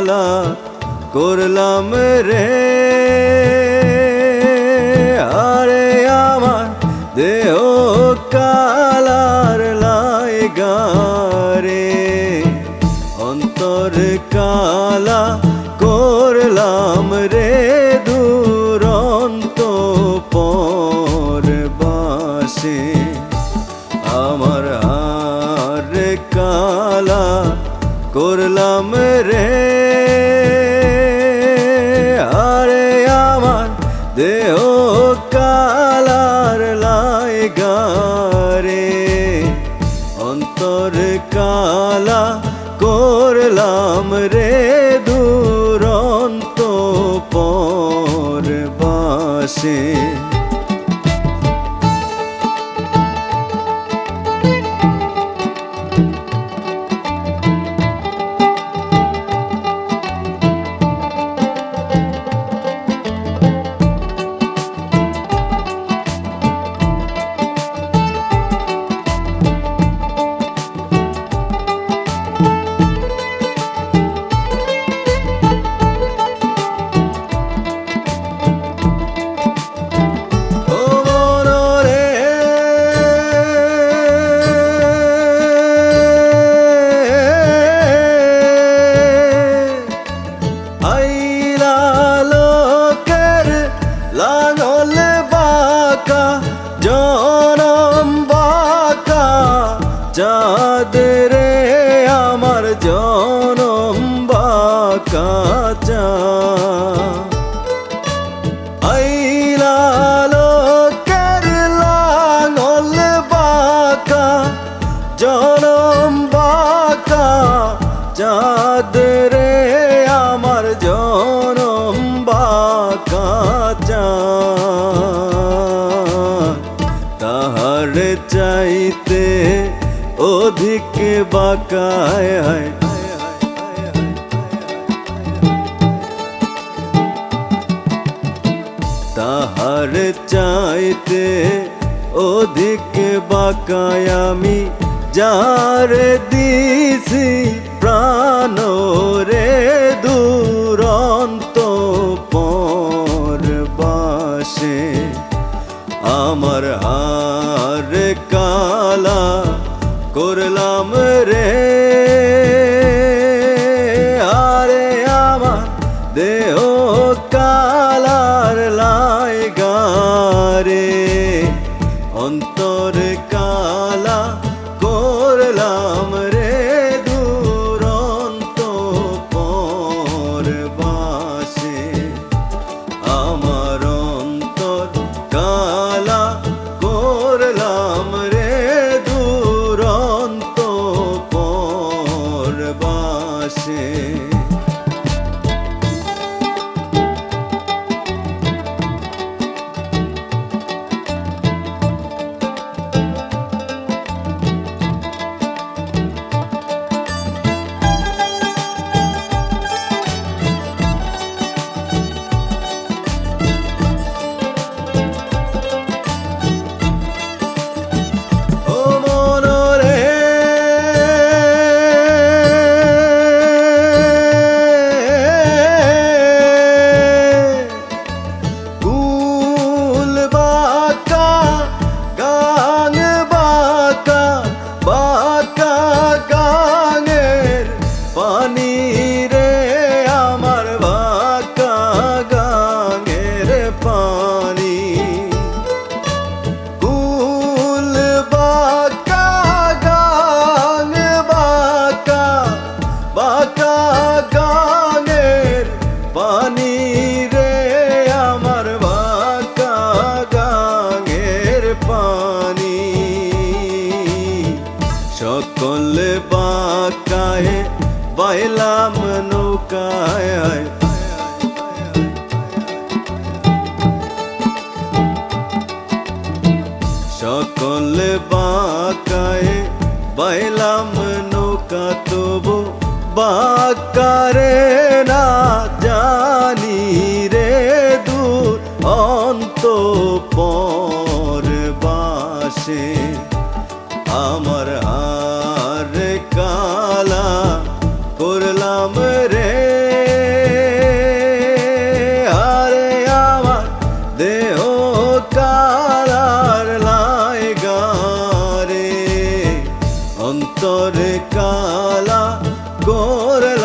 কালা করলাম রে। আরে আমার দেহ কালার লাইগারে অন্তর কালা করলাম রে দুরন্ত পর বাসে। আমার আর কালা করলাম রে। আরে আমার দেহ কালার লাইগারে। অন্তর কালা করলাম রে দুরন্ত পর বাসে লাঙল বাকা জনম বাকা চাঁদের আমার জনম বাঁকা চাঁদ। অধিক বাঁকায় তাহার চাইতে অধিক বাকায় আমি যার দিছি প্রাণ রে দুরন্ত পর বাসে আমার হার কালা করলাম সকল বাকায় বাইলাম নৌকায়। সকল বাকায় বাইলাম নৌকা তবু বাকারে না জানি রে। কালা করলাম